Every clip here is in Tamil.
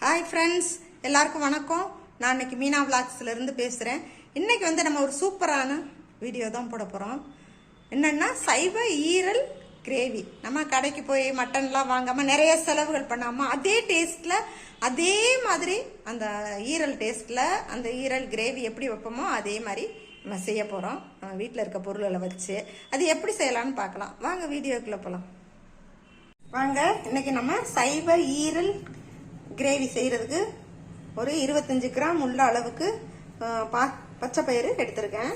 ஹாய் ஃப்ரெண்ட்ஸ் எல்லாருக்கும் வணக்கம். நான் இன்னைக்கு மீனா விளாக்ஸ்லேருந்து பேசுகிறேன் இன்னைக்கு வந்து நம்ம ஒரு சூப்பரான வீடியோ தான் போட போகிறோம் என்னென்னா சைவ ஈரல் கிரேவி. நம்ம கடைக்கு போய் மட்டன்லாம் வாங்காமல் நிறைய செலவுகள் பண்ணாமல் அதே டேஸ்ட்டில் அதே மாதிரி அந்த ஈரல் டேஸ்ட்டில் அந்த ஈரல் கிரேவி எப்படி வைப்போமோ அதே மாதிரி நம்ம செய்ய போகிறோம் நம்ம வீட்டில் இருக்க பொருள்களை வச்சு. அது எப்படி செய்யலாம்னு பார்க்கலாம். வாங்க வீடியோக்குள்ளே போகலாம் வாங்க இன்னைக்கு நம்ம சைவ ஈரல் கிரேவி செய்கிறதுக்கு ஒரு இருபத்தஞ்சு கிராம் உள்ள அளவுக்கு பா பச்சை பயிறு எடுத்திருக்கேன்.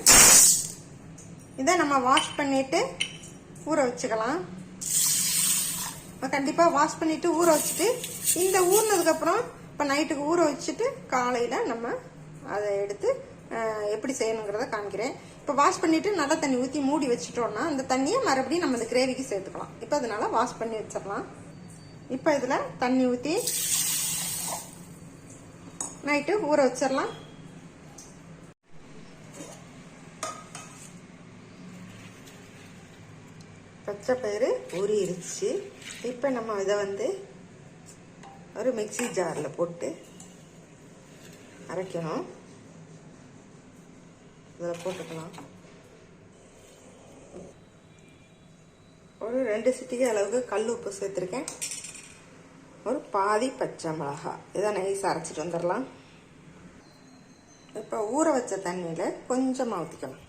இதை நம்ம வாஷ் பண்ணிட்டு ஊற வச்சுக்கலாம். கண்டிப்பாக வாஷ் பண்ணிட்டு ஊற வச்சுட்டு இந்த ஊறினதுக்கப்புறம் இப்போ நைட்டுக்கு ஊற வச்சுட்டு காலையில் நம்ம அதை எடுத்து எப்படி செய்யணுங்கிறத காமிக்கிறேன். இப்போ வாஷ் பண்ணிட்டு நல்லா தண்ணி ஊற்றி மூடி வச்சுட்டோம்னா அந்த தண்ணியை மறுபடியும் நம்ம இந்த கிரேவிக்கு சேர்த்துக்கலாம். இப்போ அதனால வாஷ் பண்ணி வச்சிடலாம். இப்போ இதில் தண்ணி ஊற்றி நைட்டு ஊற வச்சிடலாம் பச்சை பயிறு ஊறிடுச்சு இப்போ நம்ம இதை வந்து ஒரு மிக்ஸி ஜாரில் போட்டு அரைக்கணும் இதில் போட்டுக்கலாம் ஒரு ரெண்டு சிட்டிகை அளவுக்கு கல் உப்பு சேர்த்துருக்கேன் ஒரு பாதி பச்சை மிளகா இதை நைஸ் அரைச்சிட்டு வந்துடலாம் இப்போ ஊற வச்ச தண்ணியில் கொஞ்சமாக ஊற்றிக்கணும்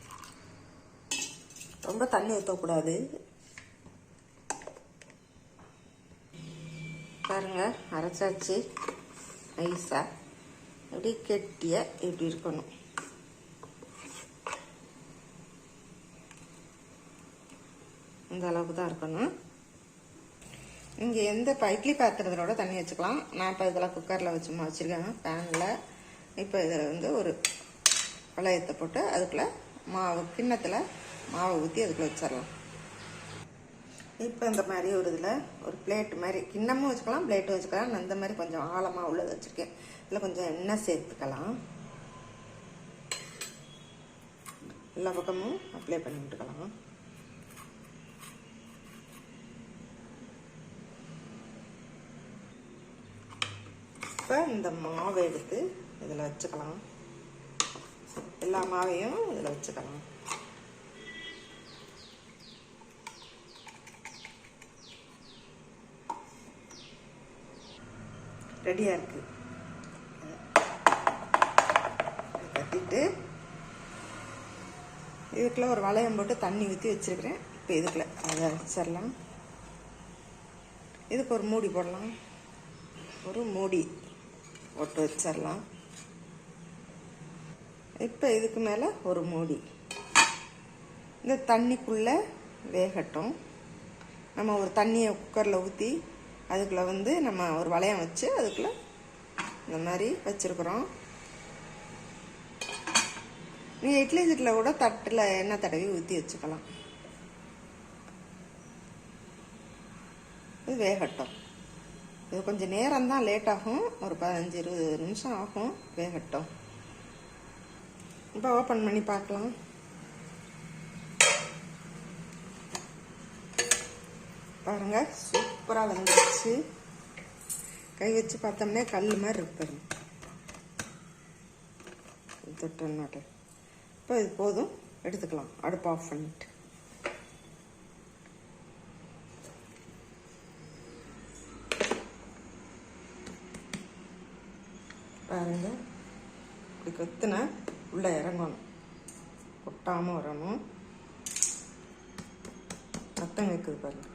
ரொம்ப தண்ணி ஊற்றக்கூடாது பாருங்க அரைச்சாச்சு. நைஸாக இப்படி கெட்டிய இப்படி இருக்கணும். இந்த அளவுக்கு தான் இருக்கணும். இங்கே எந்த இப்போ இட்லி பாத்திரத்தோட தண்ணி வச்சுக்கலாம். நான் இப்போ இதில் குக்கரில் வச்சுமா வச்சுருக்கேன். பேனில் இப்போ இதில் வந்து ஒரு வளையத்தை போட்டு அதுக்குள்ளே மாவு கிண்ணத்தில் மாவை ஊற்றி அதுக்குள்ளே வச்சிடலாம். இப்போ இந்த மாதிரி ஒரு இதில் ஒரு பிளேட் மாதிரி கிண்ணமும் வச்சுக்கலாம் பிளேட்டும் வச்சுக்கலாம். நான் இந்த மாதிரி கொஞ்சம் ஆழமாக உள்ளது வச்சுருக்கேன். இதில் கொஞ்சம் எண்ணெய் சேர்த்துக்கலாம். எல்லா பக்கமும் அப்ளை பண்ணி விட்டுக்கலாம். இப்போ இந்த மாவை எடுத்து இதில் வச்சுக்கலாம். எல்லா மாவையும் இதில் வச்சுக்கலாம். ரெடியாக இருக்குது கட்டிட்டு இதுக்குள்ளே ஒரு வளையம் போட்டு தண்ணி ஊற்றி வச்சுருக்கிறேன். இப்போ இதுக்குள்ள அதை வச்சிடலாம். இதுக்கு ஒரு மூடி போடலாம். ஒரு மூடி போட்டு வச்சிடலாம். இப்போ இதுக்கு மேலே ஒரு மூடி. இந்த தண்ணிக்குள்ளே வேகட்டும். நம்ம ஒரு தண்ணியை குக்கரில் ஊற்றி அதுக்குள்ளே வந்து நம்ம ஒரு வளையம் வச்சு அதுக்குள்ளே இந்த மாதிரி வச்சுருக்குறோம். நீங்கள் இட்லி சட்டில் கூட தட்டில் எண்ணெய் தடவி ஊற்றி வச்சுக்கலாம். இது வேகட்டும். இது கொஞ்சம் நேரம் தான் லேட் ஆகும். ஒரு பதினஞ்சு இருபது நிமிஷம் ஆகும். வேகட்டும். இப்போ ஓப்பன் பண்ணி பார்க்கலாம். பாருங்க சூப்பராக வந்துடுச்சு கை வச்சு பார்த்தோம்னே கல் மாதிரி இருப்பாரு தொட்டோன்னாட்டு இப்போ இது போதும். எடுத்துக்கலாம். அடுப்பு ஆஃப் பண்ணிட்டு. பாருங்க இப்படி கொத்துனா உள்ளே இறங்கணும் கொட்டாமல் வரணும் சத்தம் கேட்குது பாருங்க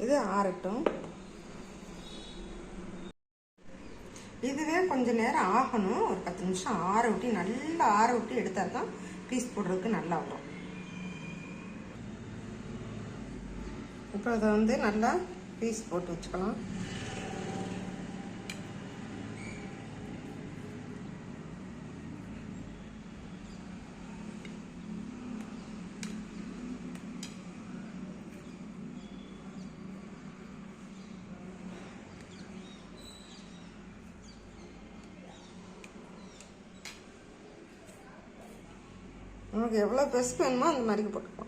இது ஆறட்டும் இதுவே கொஞ்ச நேரம் ஆகணும் ஒரு பத்து நிமிஷம் ஆற விட்டு நல்லா ஆற விட்டு எடுத்தால் தான் பீஸ் போடுறதுக்கு நல்லா வரும் இப்போ அதை வந்து நல்லா பீஸ் போட்டு வச்சுக்கலாம் உனக்கு எவ்வளோ பெருசு வேணுமோ அந்த மாதிரிக்கு போட்டுக்கோ.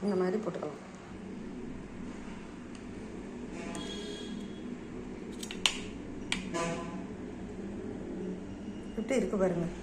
இந்த மாதிரி போட்டுக்கலாம் இப்படி இருக்கு பாருங்கள்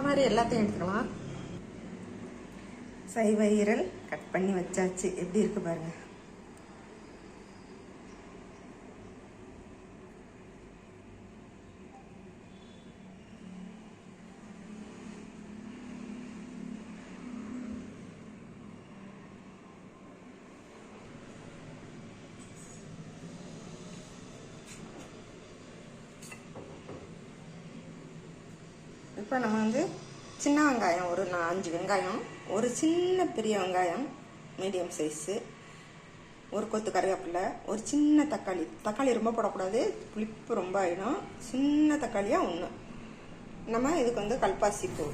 இந்த மாதிரி எல்லாத்தையும் எடுத்துக்கலாம். சைவ ஈரல் கட் பண்ணி வச்சாச்சு. எப்படி இருக்கு பாருங்க. இப்போ நம்ம வந்து சின்ன வெங்காயம் ஒரு அஞ்சு வெங்காயம் ஒரு சின்ன பெரிய வெங்காயம் மீடியம் சைஸு ஒரு கொத்து கருவேப்பிலை ஒரு சின்ன தக்காளி. தக்காளி ரொம்ப போடக்கூடாது புளிப்பு ரொம்ப ஆயிடும். சின்ன தக்காளியாக ஒன்று நம்ம இதுக்கு வந்து கல்பாசி பூ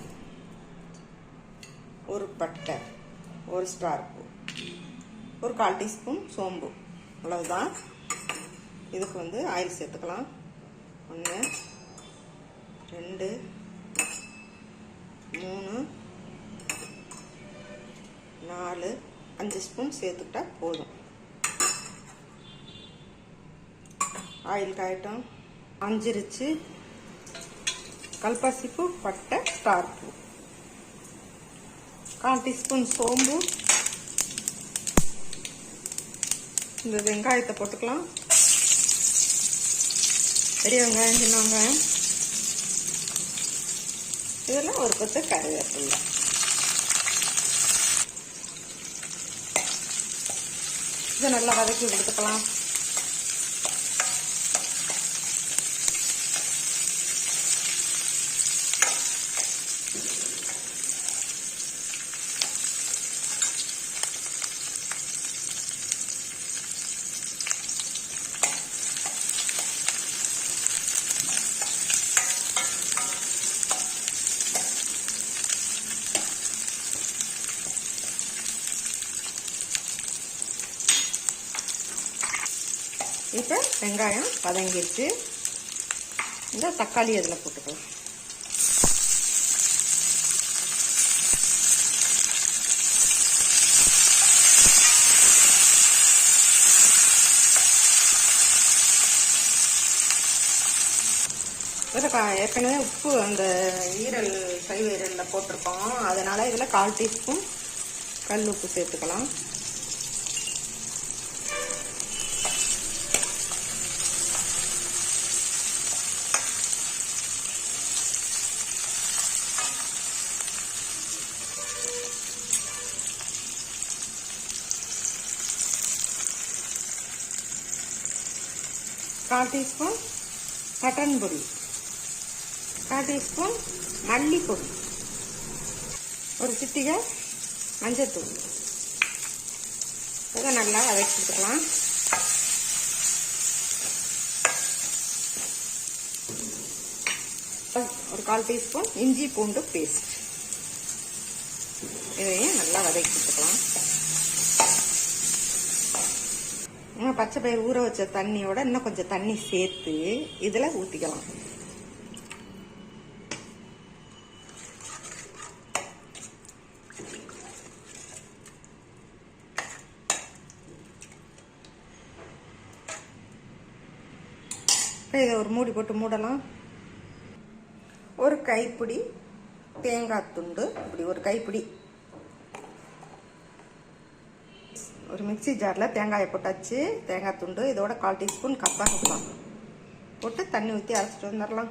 ஒரு பட்டை ஒரு ஸ்டார் பூ ஒரு கால் டீஸ்பூன் சோம்பு. அவ்வளவுதான். இதுக்கு வந்து ஆயில் சேர்த்துக்கலாம். ஒன்று ரெண்டு மூணு நாலு அஞ்சு ஸ்பூன் சேர்த்துக்கிட்டா போதும். ஆயில் காயட்டும். அஞ்சிருச்சு கல்பாசிப்பூ பட்டை ஸ்டார் பூ. கால் டீஸ்பூன் சோம்பு. இந்த வெங்காயத்தை போட்டுக்கலாம். பெரிய வெங்காயம் சின்ன வெங்காயம். இதெல்லாம் ஒரு கொத்து கருவேப்பிலை இதை நல்லா வதக்கி கொடுத்துக்கலாம் இப்போ வெங்காயம் வதங்கிருச்சு. இந்த தக்காளி அதில் போட்டுக்கலாம். இதில் கா- ஏற்கனவே உப்பு அந்த ஈரல் சைவ ஈரலில் போட்டிருக்கோம். அதனால் இதில் கால் டீஸ்பூன் கல் உப்பு சேர்த்துக்கலாம். கால் டீஸ்பூன் மட்டன் பொடி. கால் டீஸ்பூன் மல்லிப்பொடி. ஒரு சிட்டிகை மஞ்சத்தூள். இதை நல்லா வதக்கிக்கலாம். ஒரு கால் டீஸ்பூன் இஞ்சி பூண்டு பேஸ்ட். இதையும் நல்லா வதக்கி கொடுத்துக்கலாம் இன்னும் பச்சை பயிர் ஊற வச்ச தண்ணியோட இன்னும் கொஞ்சம் தண்ணி சேர்த்து இதில் ஊற்றிக்கலாம் இதை ஒரு மூடி போட்டு மூடலாம். ஒரு கைப்பிடி தேங்காய் துண்டு இப்படி ஒரு கைப்பிடி ஒரு மிக்ஸி ஜாரில் தேங்காயை போட்டாச்சு. தேங்காய் துண்டு இதோட கால் டீஸ்பூன் கப்பாகப்பா போட்டு தண்ணி ஊற்றி அரைச்சிட்டு வந்துடலாம்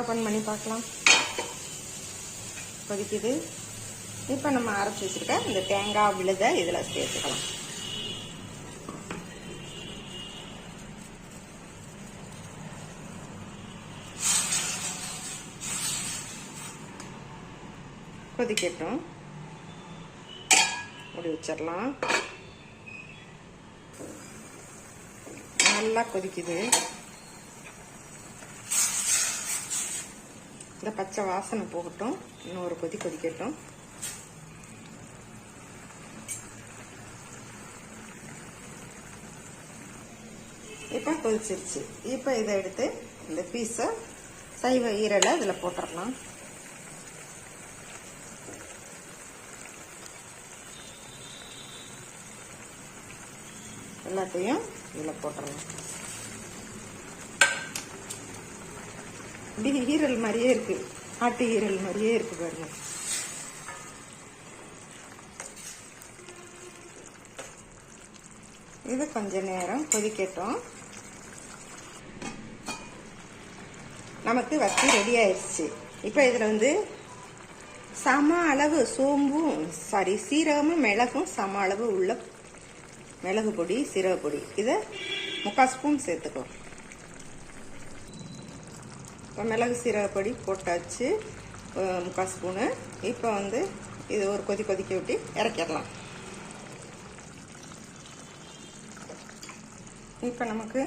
ஓப்பன் பண்ணி பார்க்கலாம். கொதிக்குது. இப்போ நம்ம அரைச்சி வச்சுருக்க இந்த தேங்காய் விழுத இதில் சேர்த்துக்கலாம். கொதிக்கட்டும். மூடி வச்சிடலாம். நல்லா கொதிக்குது. இந்த பச்சை வாசனை போகட்டும். இன்னொரு கொதி கொதிக்கட்டும். இப்போ கொதிச்சிருச்சு. இப்போ இதை எடுத்து இந்த பீஸை சைவ ஈரலை அதில் போட்டுடலாம் எல்லாத்தையும் இதில் போட்டுடலாம் இப்படி ஈரல் மாதிரியே இருக்கு. ஆட்டு ஈரல் மாதிரியே இருக்கு பாருங்க. இது கொஞ்ச நேரம் கொதிக்கட்டும். நமக்கு வச்சு ரெடி ஆயிடுச்சு இப்போ இதில் வந்து சம அளவு சோம்பும் சாரி சீரகமும் மிளகும் சம அளவு உள்ள மிளகு பொடி சீரகப்பொடி பொடி. இதை முக்கால் ஸ்பூன் சேர்த்துக்கலாம் இப்போ மிளகு சீரக பொடி போட்டாச்சு. முக்கால் ஸ்பூனு. இப்போ வந்து இது ஒரு கொதி கொதிக்க விட்டு இறக்கிடலாம். இப்போ நமக்கு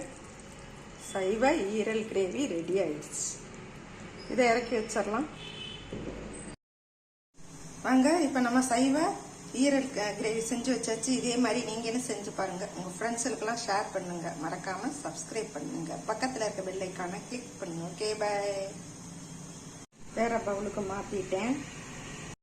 சைவ ஈரல் கிரேவி ரெடி ஆயிடுச்சு. இதை இறக்கி வச்சிடலாம். வாங்க இப்போ நம்ம சைவ ஈரல் கிரேவி செஞ்சு வச்சாச்சு. இதே மாதிரி நீங்களும் செஞ்சு பாருங்க. உங்க ஃப்ரெண்ட்ஸுக்கெல்லாம் ஷேர் பண்ணுங்க. மறக்காம சப்ஸ்கிரைப் பண்ணுங்க. பக்கத்தில் இருக்க பெல்லைக்கான கிளிக் பண்ணுங்க. ஓகே பை வேற பவுலுக்கு மாத்திட்டேன்.